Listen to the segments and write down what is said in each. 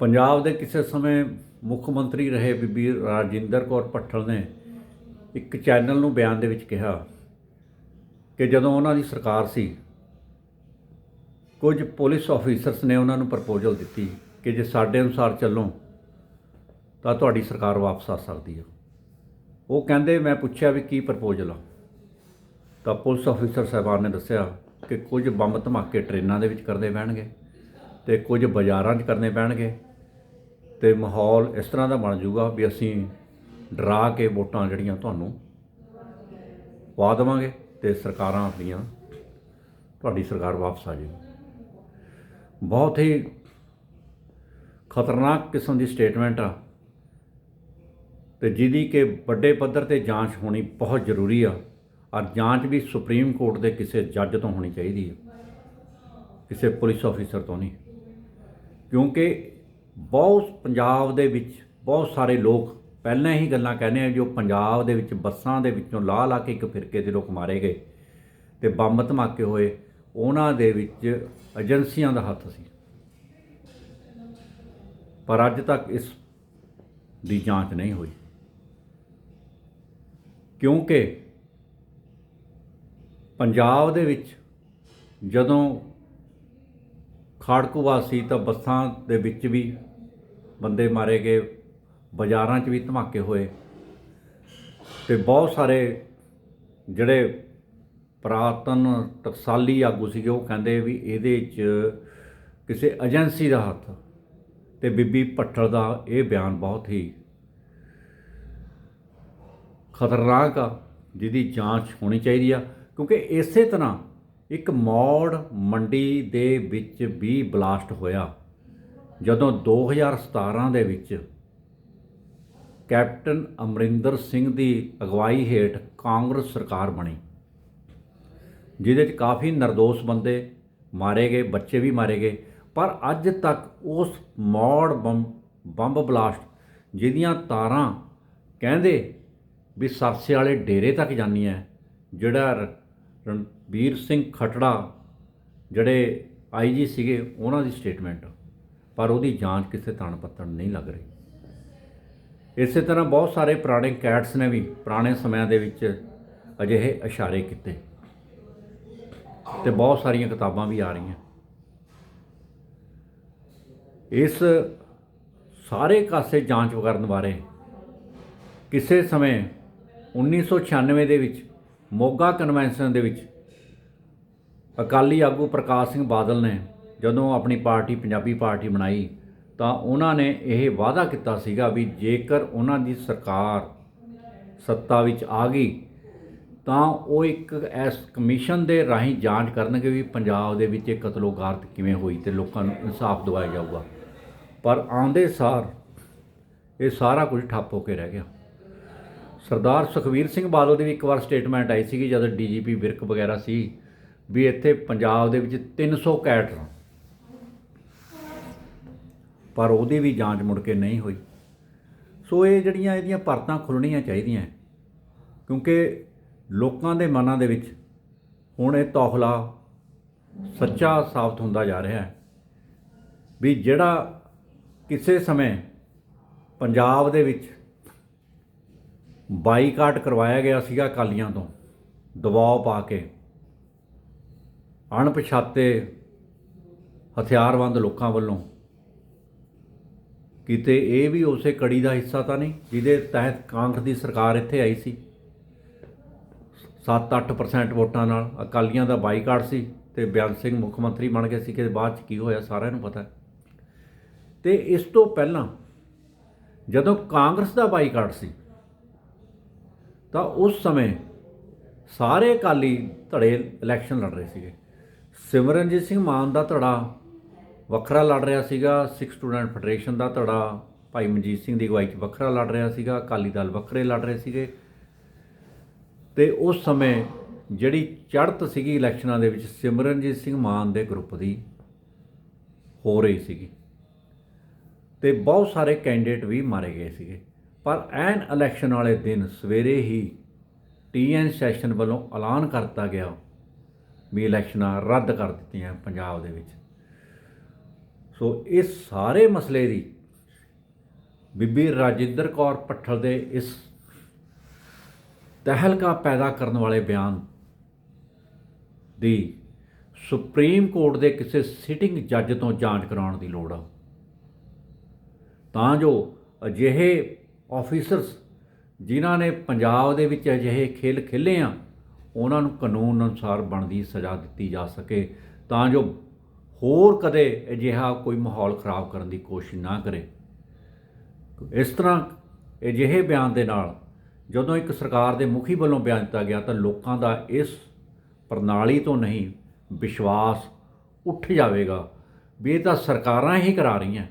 ਪੰਜਾਬ ਦੇ ਕਿਸੇ ਸਮੇਂ ਮੁੱਖ ਮੰਤਰੀ ਰਹੇ ਬੀਬੀ ਰਾਜਿੰਦਰ ਕੌਰ ਭੱਠਲ ਨੇ ਇੱਕ ਚੈਨਲ ਨੂੰ ਬਿਆਨ ਦੇ ਵਿੱਚ ਕਿਹਾ ਕਿ ਜਦੋਂ ਉਹਨਾਂ ਦੀ ਸਰਕਾਰ ਸੀ, ਕੁਝ ਪੁਲਿਸ ਆਫੀਸਰਸ ਨੇ ਉਹਨਾਂ ਨੂੰ ਪ੍ਰਪੋਜ਼ਲ ਦਿੱਤੀ ਕਿ ਜੇ ਸਾਡੇ ਅਨੁਸਾਰ ਚੱਲੋ ਤਾਂ ਤੁਹਾਡੀ ਸਰਕਾਰ ਵਾਪਸ ਆ ਸਕਦੀ ਹੈ ਉਹ ਕਹਿੰਦੇ, ਮੈਂ ਪੁੱਛਿਆ ਵੀ ਕੀ ਪ੍ਰਪੋਜ਼ਲ ਆ? ਤਾਂ ਪੁਲਿਸ ਆਫੀਸਰ ਸਾਹਿਬਾਨ ਨੇ ਦੱਸਿਆ ਕਿ ਕੁਝ ਬੰਬ ਧਮਾਕੇ ਟ੍ਰੇਨਾਂ ਦੇ ਵਿੱਚ ਕਰਦੇ ਪੈਣਗੇ ਤੇ ਕੁਝ ਬਾਜ਼ਾਰਾਂ 'ਚ ਕਰਨੇ ਪੈਣਗੇ। ਤੇ ਮਾਹੌਲ ਇਸ ਤਰ੍ਹਾਂ ਦਾ ਬਣ ਜਾਊਗਾ ਵੀ ਅਸੀਂ ਡਰਾ ਕੇ ਵੋਟਾਂ ਜਿਹੜੀਆਂ ਤੁਹਾਨੂੰ ਪਾ ਦੇਵਾਂਗੇ ਤੇ ਸਰਕਾਰਾਂ ਆਪਣੀਆਂ ਤੁਹਾਡੀ ਸਰਕਾਰ ਵਾਪਸ ਆ ਜਾਏਗੀ। ਬਹੁਤ ਹੀ ਖਤਰਨਾਕ ਕਿਸਮ ਦੀ ਸਟੇਟਮੈਂਟ ਆ। ਤੇ ਜਿਹਦੀ ਕਿ ਵੱਡੇ ਪੱਧਰ ਤੇ ਜਾਂਚ ਹੋਣੀ ਬਹੁਤ ਜ਼ਰੂਰੀ ਆ ਔਰ ਜਾਂਚ ਵੀ ਸੁਪਰੀਮ ਕੋਰਟ ਦੇ ਕਿਸੇ ਜੱਜ ਤੋਂ ਹੋਣੀ ਚਾਹੀਦੀ ਹੈ ਕਿਸੇ ਪੁਲਿਸ ਆਫੀਸਰ ਤੋਂ ਨਹੀਂ। ਕਿਉਂਕਿ ਬਹੁਤ ਪੰਜਾਬ ਦੇ ਵਿੱਚ ਬਹੁਤ ਸਾਰੇ ਲੋਕ ਪਹਿਲਾਂ ਹੀ ਗੱਲਾਂ ਕਹਿੰਦੇ ਆ ਜੋ ਪੰਜਾਬ ਦੇ ਵਿੱਚ ਬੱਸਾਂ ਦੇ ਵਿੱਚੋਂ ਲਾਹ ਲਾ ਕੇ ਇੱਕ ਫਿਰਕੇ ਦੇ ਲੋਕ ਮਾਰੇ ਗਏ ਤੇ ਬੰਬ ਧਮਾਕੇ ਹੋਏ, ਉਹਨਾਂ ਦੇ ਵਿੱਚ ਏਜੰਸੀਆਂ ਦਾ ਹੱਥ ਸੀ। ਪਰ ਅੱਜ ਤੱਕ ਇਸ ਦੀ ਜਾਂਚ ਨਹੀਂ ਹੋਈ। ਕਿਉਂਕਿ ਪੰਜਾਬ ਦੇ ਵਿੱਚ ਜਦੋਂ ਖਾੜਕੂਵਾਦ ਸੀ ਤਾਂ ਬੱਸਾਂ ਦੇ ਵਿੱਚ ਵੀ ਬੰਦੇ ਮਾਰੇ ਗਏ, ਬਾਜ਼ਾਰਾਂ 'ਚ ਵੀ ਧਮਾਕੇ ਹੋਏ। ਤੇ ਬਹੁਤ ਸਾਰੇ ਜਿਹੜੇ ਪ੍ਰਾਤਨ ਟਕਸਾਲੀ ਆਗੂ ਸੀਗੇ, ਉਹ ਕਹਿੰਦੇ ਵੀ ਇਹਦੇ 'ਚ ਕਿਸੇ ਏਜੰਸੀ ਦਾ ਹੱਥ ਤੇ ਬੀਬੀ ਭੱਠਲ ਦਾ ਇਹ ਬਿਆਨ ਬਹੁਤ ਹੀ ਖਤਰਨਾਕ ਆ, ਜਿਹਦੀ ਜਾਂਚ ਹੋਣੀ ਚਾਹੀਦੀ ਆ, ਕਿਉਂਕਿ ਇਸੇ ਤਰ੍ਹਾਂ ਇੱਕ ਮੌੜ ਮੰਡੀ ਦੇ ਵਿੱਚ ਵੀ ਬਲਾਸਟ ਹੋਇਆ। ਜਦੋਂ 2017 ਦੇ ਵਿੱਚ ਕੈਪਟਨ ਅਮਰਿੰਦਰ ਸਿੰਘ ਦੀ ਅਗਵਾਈ ਹੇਠ ਕਾਂਗਰਸ ਸਰਕਾਰ ਬਣੀ, ਜਿਹਦੇ 'ਚ ਕਾਫੀ ਨਿਰਦੋਸ਼ ਬੰਦੇ ਮਾਰੇ ਗਏ, ਬੱਚੇ ਵੀ ਮਾਰੇ ਗਏ। ਪਰ ਅੱਜ ਤੱਕ ਉਸ ਮੌੜ ਬੰਬ ਬੰਬ ਬਲਾਸਟ ਜਿਹਦੀਆਂ ਤਾਰਾਂ ਕਹਿੰਦੇ ਵੀ ਸਰਸੇ ਵਾਲੇ ਡੇਰੇ ਤੱਕ ਜਾਂਦੀਆਂ, ਜਿਹੜਾ ਰਣਬੀਰ ਸਿੰਘ ਖਟੜਾ ਜਿਹੜੇ ਆਈਜੀ ਸੀਗੇ, ਉਹਨਾਂ ਦੀ ਸਟੇਟਮੈਂਟ ਪਰ ਉਹਦੀ ਜਾਂਚ ਕਿਸੇ ਤਾਣ ਪੱਤਣ ਨਹੀਂ ਲੱਗ ਰਹੀ। ਇਸੇ ਤਰ੍ਹਾਂ ਬਹੁਤ ਸਾਰੇ ਪੁਰਾਣੇ ਕੈਟਸ ਨੇ ਵੀ, ਪੁਰਾਣੇ ਸਮਿਆਂ ਦੇ ਵਿੱਚ ਅਜਿਹੇ ਇਸ਼ਾਰੇ ਕੀਤੇ। ਤੇ ਬਹੁਤ ਸਾਰੀਆਂ ਕਿਤਾਬਾਂ ਵੀ ਆ ਰਹੀਆਂ। ਇਸ ਸਾਰੇ ਕਾਸੇ ਜਾਂਚ ਕਰਨ ਬਾਰੇ ਕਿਸੇ ਸਮੇਂ 1996 ਦੇ ਵਿੱਚ ਮੋਗਾ ਕਨਵੈਨਸ਼ਨ ਦੇ ਵਿੱਚ ਅਕਾਲੀ ਆਗੂ ਪ੍ਰਕਾਸ਼ ਸਿੰਘ ਬਾਦਲ ਨੇ ਜਦੋਂ ਆਪਣੀ ਪਾਰਟੀ, ਪੰਜਾਬੀ ਪਾਰਟੀ ਬਣਾਈ, ਤਾਂ ਉਹਨਾਂ ਨੇ ਇਹ ਵਾਅਦਾ ਕੀਤਾ ਸੀਗਾ ਵੀ ਜੇਕਰ ਉਹਨਾਂ ਦੀ ਸਰਕਾਰ ਸੱਤਾ ਵਿੱਚ ਆ ਗਈ, ਤਾਂ ਉਹ ਇੱਕ ਇਸ ਕਮਿਸ਼ਨ ਦੇ ਰਾਹੀਂ ਜਾਂਚ ਕਰਨਗੇ ਵੀ ਪੰਜਾਬ ਦੇ ਵਿੱਚ ਇਹ ਕਤਲੋਗਾਰਤ ਕਿਵੇਂ ਹੋਈ ਤੇ ਲੋਕਾਂ ਨੂੰ ਇਨਸਾਫ ਦਿਵਾਇਆ ਜਾਊਗਾ। ਪਰ ਆਉਂਦੇ ਸਾਰ ਇਹ ਸਾਰਾ ਕੁਝ ਠੱਪ ਹੋ ਕੇ ਰਹਿ ਗਿਆ। ਸਰਦਾਰ ਸੁਖਵੀਰ ਸਿੰਘ ਬਾਦਲ ਦੀ ਵੀ ਇੱਕ ਵਾਰ ਸਟੇਟਮੈਂਟ ਆਈ ਸੀਗੀ ਜਦੋਂ ਡੀਜੀਪੀ ਵਿਰਕ ਵਗੈਰਾ ਸੀ ਵੀ ਇੱਥੇ ਪੰਜਾਬ ਦੇ ਵਿੱਚ 300 ਕੈਟਰ ਪਰ ਉਹਦੀ ਵੀ ਜਾਂਚ ਮੁੜ ਕੇ ਨਹੀਂ ਹੋਈ। ਸੋ ਇਹ ਜਿਹੜੀਆਂ ਇਹਦੀਆਂ ਪਰਤਾਂ ਖੁੱਲਣੀਆਂ ਚਾਹੀਦੀਆਂ ਕਿਉਂਕਿ ਲੋਕਾਂ ਦੇ ਮਨਾਂ ਦੇ ਵਿੱਚ ਹੁਣ ਇਹ ਤੌਖਲਾ ਸੱਚਾ ਸਾਬਤ ਹੁੰਦਾ ਜਾ ਰਿਹਾ ਹੈ ਵੀ ਜਿਹੜਾ ਕਿਸੇ ਸਮੇਂ ਪੰਜਾਬ ਦੇ ਵਿੱਚ ਬਾਈਕਾਟ ਕਰਵਾਇਆ ਗਿਆ ਸੀਗਾ ਅਕਾਲੀਆਂ ਤੋਂ, ਦਬਾਅ ਪਾ ਕੇ। ਅਣਪਛਾਤੇ ਹਥਿਆਰਬੰਦ ਲੋਕਾਂ ਵੱਲੋਂ ਕਿਤੇ ਇਹ ਵੀ ਉਸੇ ਕੜੀ ਦਾ ਹਿੱਸਾ ਤਾਂ ਨਹੀਂ, ਜਿਹਦੇ ਤਹਿਤ ਕਾਂਗਰਸ ਦੀ ਸਰਕਾਰ ਇੱਥੇ ਆਈ ਸੀ। 7-8% ਵੋਟਾਂ ਨਾਲ ਅਕਾਲੀਆਂ ਦਾ ਬਾਈਕਾਟ ਸੀ ਤੇ ਬਿਆਨ ਸਿੰਘ ਮੁੱਖ ਮੰਤਰੀ ਬਣ ਗਏ ਸੀ ਕਿ ਬਾਅਦ ਚ ਕੀ ਹੋਇਆ ਸਾਰਿਆਂ ਨੂੰ ਪਤਾ। ਹੈ ਤੇ ਇਸ ਤੋਂ ਪਹਿਲਾਂ ਜਦੋਂ ਕਾਂਗਰਸ ਦਾ ਬਾਈਕਾਟ ਸੀ ਤਾਂ ਉਸ ਸਮੇਂ ਸਾਰੇ ਅਕਾਲੀ ਧੜੇ ਇਲੈਕਸ਼ਨ ਲੜ ਰਹੇ ਸੀਗੇ। ਸਿਮਰਨਜੀਤ ਸਿੰਘ ਮਾਨ ਦਾ ਧੜਾ ਵੱਖਰਾ ਲੜ ਰਿਹਾ ਸੀਗਾ, ਸਿੱਖ ਸਟੂਡੈਂਟ ਫੈਡਰੇਸ਼ਨ ਦਾ ਧੜਾ, ਭਾਈ ਮਨਜੀਤ ਸਿੰਘ ਦੀ ਅਗਵਾਈ 'ਚ ਵੱਖਰਾ ਲੜ ਰਿਹਾ ਸੀਗਾ, ਅਕਾਲੀ ਦਲ ਵੱਖਰੇ ਲੜ ਰਹੇ ਸੀਗੇ। ਤੇ ਉਸ ਸਮੇਂ ਜਿਹੜੀ ਚੜ੍ਹਤ ਸੀਗੀ ਇਲੈਕਸ਼ਨਾਂ ਦੇ ਵਿੱਚ ਸਿਮਰਨਜੀਤ ਸਿੰਘ ਮਾਨ ਦੇ ਗਰੁੱਪ ਦੀ ਹੋ ਰਹੀ ਸੀਗੀ। ਤੇ ਬਹੁਤ ਸਾਰੇ ਕੈਂਡੀਡੇਟ ਵੀ ਮਾਰੇ ਗਏ ਸੀਗੇ। ਪਰ ਐਨ ਇਲੈਕਸ਼ਨ ਵਾਲੇ ਦਿਨ ਸਵੇਰੇ ਹੀ ਟੀਐਨ ਸੈਸ਼ਨ ਵੱਲੋਂ ਐਲਾਨ ਕਰਤਾ ਗਿਆ ਵੀ ਇਲੈਕਸ਼ਨਾਂ ਰੱਦ ਕਰ ਦਿੱਤੀਆਂ ਪੰਜਾਬ ਦੇ ਵਿੱਚ। ਸੋ ਇਹ ਸਾਰੇ ਮਸਲੇ ਦੀ ਬੀਬੀ ਰਾਜਿੰਦਰ ਕੌਰ ਪੱਠਲ ਦੇ ਇਸ ਤਹਿਲਕਾ ਪੈਦਾ ਕਰਨ ਵਾਲੇ ਬਿਆਨ ਦੀ ਸੁਪਰੀਮ ਕੋਰਟ ਦੇ ਕਿਸੇ ਸਿਟਿੰਗ ਜੱਜ ਤੋਂ ਜਾਂਚ ਕਰਾਉਣ ਦੀ ਲੋੜ ਆ। ਤਾਂ ਜੋ ਅਜਿਹੇ ਆਫੀਸਰਸ ਜਿਨ੍ਹਾਂ ਨੇ ਪੰਜਾਬ ਦੇ ਵਿੱਚ ਅਜਿਹੇ ਖੇਲ ਖੇਲੇ ਆ, ਉਹਨਾਂ ਨੂੰ ਕਾਨੂੰਨ ਅਨੁਸਾਰ ਬਣਦੀ ਸਜ਼ਾ ਦਿੱਤੀ ਜਾ ਸਕੇ ਤਾਂ ਜੋ ਹੋਰ ਕਦੇ ਅਜਿਹਾ ਕੋਈ ਮਾਹੌਲ ਖਰਾਬ ਕਰਨ ਦੀ ਕੋਸ਼ਿਸ਼ ਨਾ ਕਰੇ। ਇਸ ਤਰ੍ਹਾਂ ਅਜਿਹੇ ਬਿਆਨ ਦੇ ਨਾਲ ਜਦੋਂ ਇੱਕ ਸਰਕਾਰ ਦੇ ਮੁਖੀ ਵੱਲੋਂ ਬਿਆਨ ਦਿੱਤਾ ਗਿਆ ਤਾਂ ਲੋਕਾਂ ਦਾ ਇਸ ਪ੍ਰਣਾਲੀ ਤੋਂ ਨਹੀਂ, ਵਿਸ਼ਵਾਸ ਉੱਠ ਜਾਵੇਗਾ। ਵੀ ਇਹ ਤਾਂ ਸਰਕਾਰਾਂ ਹੀ ਕਰਾ ਰਹੀਆਂ।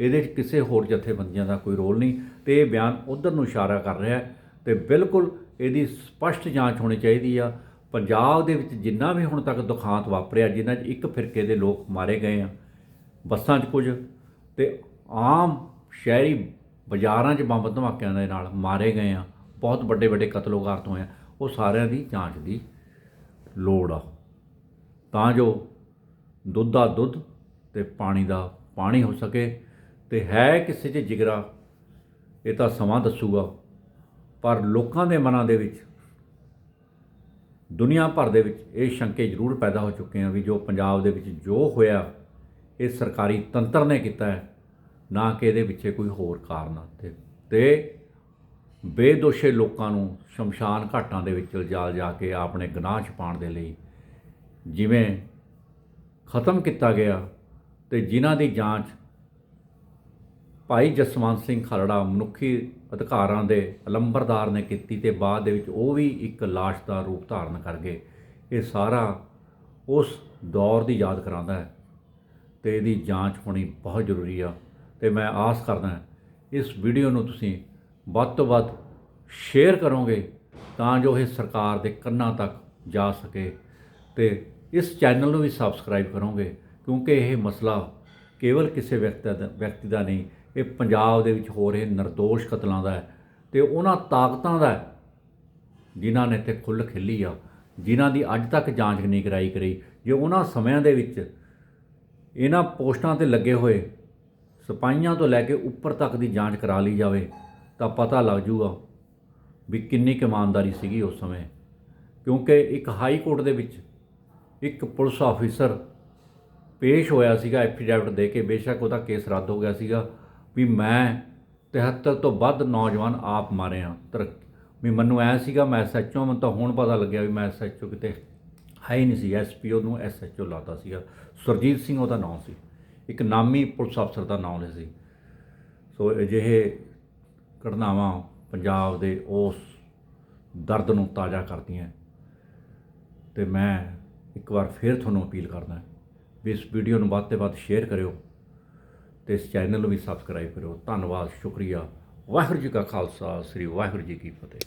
ਇਹਦੇ 'ਚ ਕਿਸੇ ਹੋਰ ਜਥੇਬੰਦੀਆਂ ਦਾ ਕੋਈ ਰੋਲ ਨਹੀਂ ਤੇ ਇਹ ਬਿਆਨ ਉਧਰ ਨੂੰ ਇਸ਼ਾਰਾ ਕਰ ਰਿਹਾ ਹੈ ਤੇ ਬਿਲਕੁਲ ਇਹਦੀ ਸਪਸ਼ਟ ਜਾਂਚ ਹੋਣੀ ਚਾਹੀਦੀ ਆ। ਪੰਜਾਬ ਦੇ ਵਿੱਚ ਜਿੰਨਾ ਵੀ ਹੁਣ ਤੱਕ ਦੁਖਾਂਤ ਵਾਪਰਿਆ ਜਿਨ੍ਹਾਂ 'ਚ ਇੱਕ ਫਿਰਕੇ ਦੇ ਲੋਕ ਮਾਰੇ ਗਏ ਆ, ਬੱਸਾਂ 'ਚ ਕੁਝ ਤੇ ਆਮ ਸ਼ਹਿਰੀ ਬਾਜ਼ਾਰਾਂ 'ਚ ਬੰਬ ਧਮਾਕਿਆਂ ਦੇ ਨਾਲ ਮਾਰੇ ਗਏ ਆ। ਬਹੁਤ ਵੱਡੇ ਵੱਡੇ ਕਤਲੋਗਾਰਤ ਹੋਏ ਆ। ਉਹ ਸਾਰਿਆਂ ਦੀ ਜਾਂਚ ਦੀ ਲੋੜ ਆ। ਤਾਂ ਜੋ ਦੁੱਧ ਦਾ ਦੁੱਧ ਤੇ ਪਾਣੀ ਦਾ ਪਾਣੀ ਹੋ ਸਕੇ। ਤੇ ਹੈ ਕਿਸੇ 'ਚ ਜਿਗਰਾ, ਇਹ ਤਾਂ ਸਮਾਂ ਦੱਸੂਗਾ। ਪਰ ਲੋਕਾਂ ਦੇ ਮਨਾਂ ਦੇ ਵਿੱਚ, ਦੁਨੀਆ ਭਰ ਦੇ ਵਿੱਚ ਇਹ ਸ਼ੰਕੇ ਜ਼ਰੂਰ ਪੈਦਾ ਹੋ ਚੁੱਕੇ ਆ ਵੀ ਜੋ ਪੰਜਾਬ ਦੇ ਵਿੱਚ ਜੋ ਹੋਇਆ, ਇਹ ਸਰਕਾਰੀ ਤੰਤਰ ਨੇ ਕੀਤਾ ਹੈ, ਨਾ ਕਿ ਇਹਦੇ ਪਿੱਛੇ ਕੋਈ ਹੋਰ ਕਾਰਨ ਆ ਤੇ ਤੇ ਬੇਦੋਸ਼ੇ ਲੋਕਾਂ ਨੂੰ ਸ਼ਮਸ਼ਾਨ ਘਾਟਾਂ ਦੇ ਵਿੱਚ ਜਾਲ ਜਾ ਕੇ ਆਪਣੇ ਗੁਨਾਹ ਛਪਾਉਣ ਦੇ ਲਈ ਜਿਵੇਂ ਖਤਮ ਕੀਤਾ ਗਿਆ ਤੇ ਜਿਨ੍ਹਾਂ ਦੀ ਜਾਂਚ ਭਾਈ ਜਸਵੰਤ ਸਿੰਘ ਖਰੜਾ ਮਨੁੱਖੀ ਅਧਿਕਾਰਾਂ ਦੇ ਅਲੰਬਰਦਾਰ ਨੇ ਕੀਤੀ ਤੇ ਬਾਅਦ ਦੇ ਵਿੱਚ ਉਹ ਵੀ ਇੱਕ ਲਾਸ਼ ਦਾ ਰੂਪ ਧਾਰਨ ਕਰ ਗਏ। ਇਹ ਸਾਰਾ ਉਸ ਦੌਰ ਦੀ ਯਾਦ ਕਰਾਉਂਦਾ ਹੈ ਤੇ ਇਹਦੀ ਜਾਂਚ ਹੋਣੀ ਬਹੁਤ ਜ਼ਰੂਰੀ ਆ ਤੇ ਮੈਂ ਆਸ ਕਰਦਾ ਇਸ ਵੀਡੀਓ ਨੂੰ ਤੁਸੀਂ ਵੱਧ ਤੋਂ ਵੱਧ ਸ਼ੇਅਰ ਕਰੋਗੇ ਤਾਂ ਜੋ ਇਹ ਸਰਕਾਰ ਦੇ ਕੰਨਾਂ ਤੱਕ ਜਾ ਸਕੇ ਤੇ ਇਸ ਚੈਨਲ ਨੂੰ ਵੀ ਸਬਸਕ੍ਰਾਈਬ ਕਰੋਗੇ ਕਿਉਂਕਿ ਇਹ ਮਸਲਾ ਕੇਵਲ ਕਿਸੇ ਵਿਅਕਤੀ ਦਾ ਵਿਅਕਤੀ ਦਾ ਨਹੀਂ ਇਹ ਪੰਜਾਬ ਦੇ ਵਿੱਚ ਹੋ ਰਹੇ ਨਿਰਦੋਸ਼ ਕਤਲਾਂ ਦਾ ਹੈ ਤੇ ਉਹਨਾਂ ਤਾਕਤਾਂ ਦਾ ਜਿਨ੍ਹਾਂ ਨੇ ਤੇ ਖੁੱਲ੍ਹ ਖਿੱਲੀ ਆ, ਜਿਨ੍ਹਾਂ ਦੀ ਅੱਜ ਤੱਕ ਜਾਂਚ ਨਹੀਂ ਕਰਾਈ ਕਰੀ। ਜੇ ਉਹਨਾਂ ਸਮਿਆਂ ਦੇ ਵਿੱਚ ਇਹਨਾਂ ਪੋਸਟਾਂ ਤੇ ਲੱਗੇ ਹੋਏ ਸਿਪਾਹੀਆਂ ਤੋਂ ਲੈ ਕੇ ਉੱਪਰ ਤੱਕ ਦੀ ਜਾਂਚ ਕਰਾ ਲਈ ਜਾਵੇ, ਤਾਂ ਪਤਾ ਲੱਗ ਜੂਗਾ ਵੀ ਕਿੰਨੀ ਕੁ ਇਮਾਨਦਾਰੀ ਸੀਗੀ ਉਸ ਸਮੇਂ। ਕਿਉਂਕਿ ਇੱਕ ਹਾਈ ਕੋਰਟ ਦੇ ਵਿੱਚ ਇੱਕ ਪੁਲਿਸ ਆਫੀਸਰ ਪੇਸ਼ ਹੋਇਆ ਸੀਗਾ, ਐਫੀਡੈਵਿਟ ਦੇ ਕੇ ਬੇਸ਼ੱਕ ਉਹਦਾ ਕੇਸ ਰੱਦ ਹੋ ਗਿਆ ਸੀਗਾ। ਵੀ ਮੈਂ 73 ਤੋਂ ਵੱਧ ਨੌਜਵਾਨ ਆਪ ਮਾਰੇ ਆ। ਤਰੱਕੀ। ਵੀ ਮੈਨੂੰ ਐ ਸੀਗਾ, ਮੈਂ ਐਸਐਚਓ ਮੈਨੂੰ ਤਾਂ ਹੁਣ ਪਤਾ ਲੱਗਿਆ ਵੀ ਮੈਂ ਐਸਐਚਓ ਕਿਤੇ ਹੈ ਹੀ ਨਹੀਂ ਸੀ। ਐਸਪੀਓ ਨੂੰ ਐਸਐਚਓ ਲਾਤਾ ਸੀਗਾ। ਸੁਰਜੀਤ ਸਿੰਘ ਉਹਦਾ ਨਾਮ ਸੀ। ਇੱਕ ਨਾਮੀ ਪੁਲਿਸ ਅਫਸਰ ਦਾ ਨਾਮ ਲਿਆ ਸੀ। ਸੋ ਅਜਿਹੇ ਘਟਨਾਵਾਂ ਪੰਜਾਬ ਦੇ ਉਸ ਦਰਦ ਨੂੰ ਤਾਜ਼ਾ ਕਰਦੀਆਂ ਤੇ ਮੈਂ ਇੱਕ ਵਾਰ ਫਿਰ ਤੁਹਾਨੂੰ ਅਪੀਲ ਕਰਦਾ ਵੀ ਇਸ ਵੀਡੀਓ ਨੂੰ ਵੱਧ ਤੋਂ ਵੱਧ ਸ਼ੇਅਰ ਕਰਿਓ। ਤੇ ਇਸ ਚੈਨਲ ਨੂੰ ਵੀ ਸਬਸਕ੍ਰਾਈਬ ਕਰਿਓ। ਧੰਨਵਾਦ, ਸ਼ੁਕਰੀਆ। ਵਾਹਿਗੁਰੂ ਜੀ ਕਾ ਖਾਲਸਾ, ਸ੍ਰੀ ਵਾਹਿਗੁਰੂ ਜੀ ਕੀ ਫਤਿਹ।